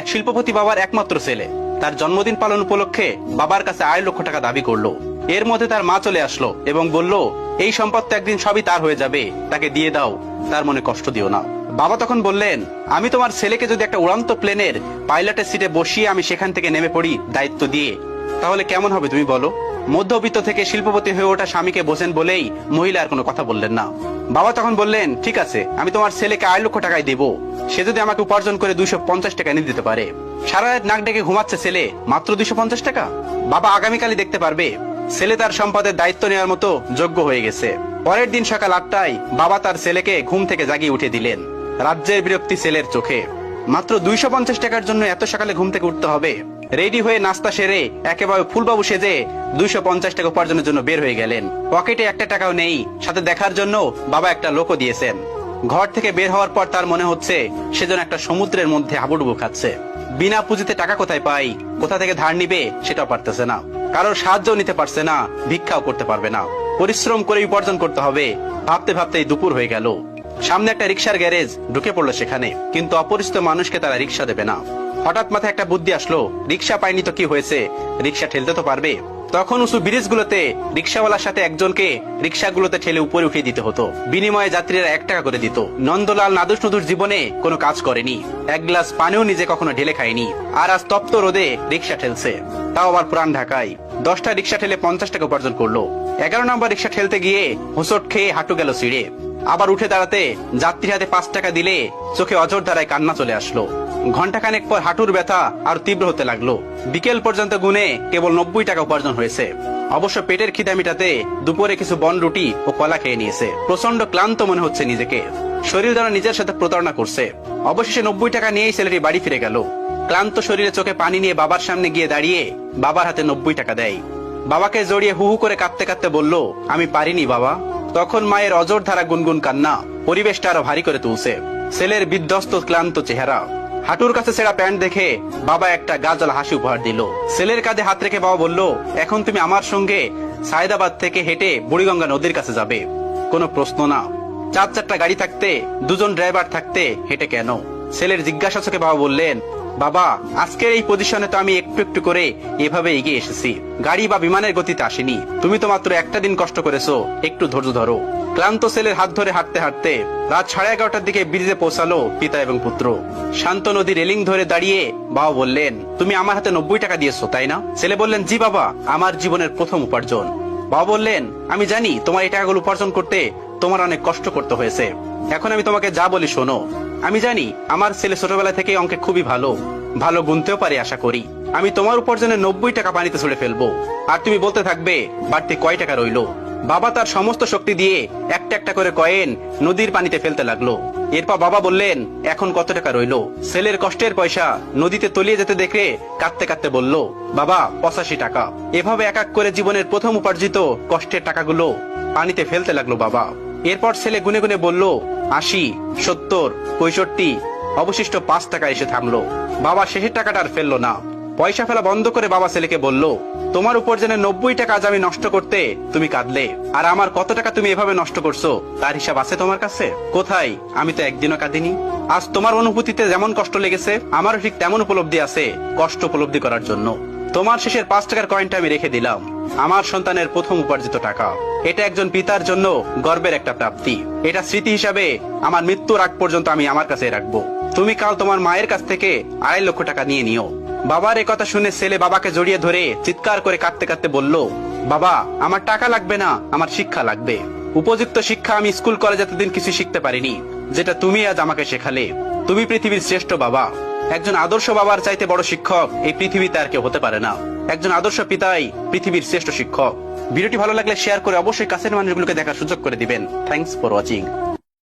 এক শিল্পপতি বাবার একমাত্র ছেলে। তার জন্মদিন পালন উপলক্ষে বাবার কাছে আড়াই লক্ষ টাকা দাবি করল। এর মধ্যে তার মা চলে আসলো এবং বলল, এই সম্পদ একদিন সবই তার হয়ে যাবে, তাকে দিয়ে দাও, তার মনে কষ্ট দিও না। বাবা তখন বললেন, আমি তোমার ছেলেকে যদি একটা উড়ান্ত প্লেনের পাইলটের সিটে বসিয়ে আমি সেখান থেকে নেমে পড়ি দায়িত্ব দিয়ে, তাহলে কেমন হবে তুমি বলো? মধ্যবিত্ত থেকে শিল্পপতি হয়ে ওঠা স্বামীকে বোঝেন বলেই মহিলা আর কোনো কথা বললেন না। বাবা তখন বললেন, ঠিক আছে, আমি তোমার ছেলেকে আড়াই লক্ষ টাকায় দেবো। সে যদি আমাকে উপার্জন করে দুইশো পঞ্চাশ টাকা এনে দিতে পারে, সারা রাত নাক ডেকে ঘুমাচ্ছে ছেলে, মাত্র দুইশো পঞ্চাশ টাকা? বাবা আগামীকালই দেখতে পারবে, ছেলে তার সম্পদের দায়িত্ব নেওয়ার মতো যোগ্য হয়ে গেছে। পরের দিন সকাল আটটায় বাবা তার ছেলেকে ঘুম থেকে জাগিয়ে উঠে দিলেন, রাজ্যের বিরক্তি ছেলের চোখে। মাত্র দুইশো পঞ্চাশ টাকার জন্য এত সকালে ঘুম থেকে উঠতে হবে। রেডি হয়ে নাস্তা সেরে একেবারে ফুলবাবু সেজে দুইশো পঞ্চাশ টাকা উপার্জনের জন্য বের হয়ে গেলেন। পকেটে একটা টাকাও নেই, সাথে দেখার জন্য বাবা একটা লোকও দিয়েছেন। ঘর থেকে বের হওয়ার পর তার মনে হচ্ছে সেজন্য একটা সমুদ্রের মধ্যে হাবুডুবু খাচ্ছে। বিনা পুঁজিতে টাকা কোথায় পাই, কোথা থেকে ধার নিবে সেটাও পারতেছে না। কারোর সাহায্য নিতে পারছে না, ভিক্ষাও করতে পারবে না। পরিশ্রম করে উপার্জন করতে হবে, ভাবতে ভাবতেই দুপুর হয়ে গেল। সামনে একটা রিক্সার গ্যারেজ ঢুকে পড়ল সেখানে, কিন্তু অপরিচিত মানুষকে তারা রিক্সা দেবে না। হঠাৎ মাথায় একটা বুদ্ধি আসলো, রিক্সা পায়নি তো কি হয়েছে? রিক্সা ঠেলতে তো পারবে। তখন উঁচু ব্রিজ গুলোতে রিক্সাওয়ালার সাথে একজনকে রিক্সাগুলোতে ঠেলে উপরে উঠিয়ে দিতে হতো। বিনিময়ে যাত্রীরা এক টাকা করে দিত। নন্দলাল নাদুস নদুর জীবনে কোনো কাজ করেনি। এক গ্লাস পানিও নিজে কখনো ঢেলে খায়নি। আর আজ তপ্ত রোদে রিক্সা ঠেলছে। তাও আবার পুরান ঢাকায়। দশটা রিক্সা ঠেলে পঞ্চাশ টাকা উপার্জন করল। এগারো নম্বর রিক্সা ঠেলতে গিয়ে হোঁচট খেয়ে হাঁটু গেল সিঁড়ে। আবার উঠে দাঁড়াতে যাত্রী হাতে পাঁচ টাকা দিলে চোখে অজর ধারায় কান্না চলে আসলো। ঘন্টাখানেক পর হাঁটুর ব্যথা আর তীব্র হতে লাগল। বিকেল পর্যন্ত গুনে কেবল নব্বই টাকা উপার্জন হয়েছে। অবশ্য পেটের খিদা মিটাতে দুপুরে কিছু বন রুটি ও কলা খেয়ে নিয়েছে। প্রচণ্ড ক্লান্ত মনে হচ্ছে নিজেকে। শরীর দ্বারা নিজের সাথে প্রতারণা করছে। অবশেষে নব্বই টাকা নিয়েই ছেলেটি বাড়ি ফিরে গেল। ক্লান্ত শরীরে চোখে পানি নিয়ে বাবার সামনে গিয়ে দাঁড়িয়ে বাবার হাতে নব্বই টাকা দেয়। বাবাকে জড়িয়ে হু হু করে কাঁদতে কাঁদতে বলল, আমি পারিনি বাবা। তখন মায়ের অজর ধারা গুনগুন কান্না পরিবেশটা আরও ভারী করে তুলছে। ছেলের বিধ্বস্ত, ক্লান্ত চেহারা। হাঁটুর কাছে ছেঁড়া প্যান্ট দেখে বাবা একটা গাজল হাসি উপহার দিল। ছেলের কাঁধে হাত রেখে বাবা বলল, এখন তুমি আমার সঙ্গে সায়দাবাদ থেকে হেঁটে বুড়িগঙ্গা নদীর কাছে যাবে। কোনো প্রশ্ন না। চার চারটা গাড়ি থাকতে, দুজন ড্রাইভার থাকতে হেঁটে কেন? ছেলের জিজ্ঞাসা চোখে বাবা বললেন, বাবা, আজকের এই পজিশনে তো আমি একটু একটু করে এভাবে এগিয়ে এসেছি। গাড়ি বা বিমানের গতিতে আসেনি। তুমি তো মাত্র একটা দিন কষ্ট করেছ। একটু ধৈর্য ধরো। ক্লান্ত ছেলের হাত ধরে হাঁটতে হাঁটতে রাত সাড়ে এগারোটার দিকে ব্রিজে পৌঁছালো পিতা এবং পুত্র। শান্ত নদী রেলিং ধরে দাঁড়িয়ে বাবা বললেন, তুমি আমার হাতে নব্বই টাকা দিয়েছ, তাই না? ছেলে বললেন, জি বাবা, আমার জীবনের প্রথম উপার্জন। বাবা বললেন, আমি জানি, তোমার এই টাকাগুলো উপার্জন করতে তোমার অনেক কষ্ট করতে হয়েছে। এখন আমি তোমাকে যা বলি শোনো। আমি জানি, আমার ছেলে ছোটবেলা থেকে অঙ্কে খুবই ভালো। ভালো গুনতেও পারে, আশা করি। আমি তোমার উপার্জনে নব্বই টাকা পানিতে ছুড়ে ফেলব। আর তুমি বলতে থাকবে, বাড়তি কয় টাকা রইল? বাবা তার সমস্ত শক্তি দিয়ে একটা একটা করে কয়েন নদীর পানিতে ফেলতে লাগল। এরপর বাবা বললেন, এখন কত টাকা রইল? ছেলের কষ্টের পয়সা নদীতে তলিয়ে যেতে দেখে কাঁদতে কাঁদতে বলল, বাবা, পঁচাশি টাকা। এভাবে এক এক করে জীবনের প্রথম উপার্জিত কষ্টের টাকাগুলো পানিতে ফেলতে লাগল বাবা। এরপর ছেলে গুনে গুনে বলল, আশি, সত্তর, পঁয়ষট্টি, অবশিষ্ট পাঁচ টাকা এসে থামলো। বাবা শেষের টাকাটা আর ফেলল না। পয়সা ফেলা বন্ধ করে বাবা ছেলেকে বলল, তোমার উপার্জনের নব্বই টাকা আজ আমি নষ্ট করতে তুমি কাঁদলে, আর আমার কত টাকা তুমি এভাবে নষ্ট করছ, তার হিসাব আছে তোমার কাছে? কোথায়? আমি তো একদিনও কাঁদিনি। আজ তোমার অনুভূতিতে যেমন কষ্ট লেগেছে, আমারও ঠিক তেমন উপলব্ধি আছে কষ্ট উপলব্ধি করার জন্য। তোমার শেষের পাঁচ টাকার কয়েনটা আমি রেখে দিলাম। আমার সন্তানের প্রথম উপার্জিত টাকা। এটা একজন পিতার জন্য গর্বের একটা প্রাপ্তি। এটা স্মৃতি হিসাবে আমার মৃত্যুর আগ পর্যন্ত আমি আমার কাছে রাখব। তুমি কাল তোমার মায়ের কাছ থেকে আড়াই লক্ষ টাকা নিয়ে নিও। বাবার এ কথা শুনে ছেলে বাবাকে জড়িয়ে ধরে চিৎকার করে কাঁদতে কাঁদতে বলল, বাবা, আমার টাকা লাগবে না, আমার শিক্ষা লাগবে। উপযুক্ত শিক্ষা আমি স্কুল কলেজে এতদিন কিছু শিখতে পারিনি, যেটা তুমি আজ আমাকে শেখালে। তুমি পৃথিবীর শ্রেষ্ঠ বাবা। একজন আদর্শ বাবার চাইতে বড় শিক্ষক এই পৃথিবীতে আর কেউ হতে পারে না। একজন আদর্শ পিতাই পৃথিবীর শ্রেষ্ঠ শিক্ষক। ভিডিওটি ভালো লাগলে শেয়ার করে অবশ্যই কাছের মানুষগুলোকে দেখার সুযোগ করে দিবেন। Thanks for watching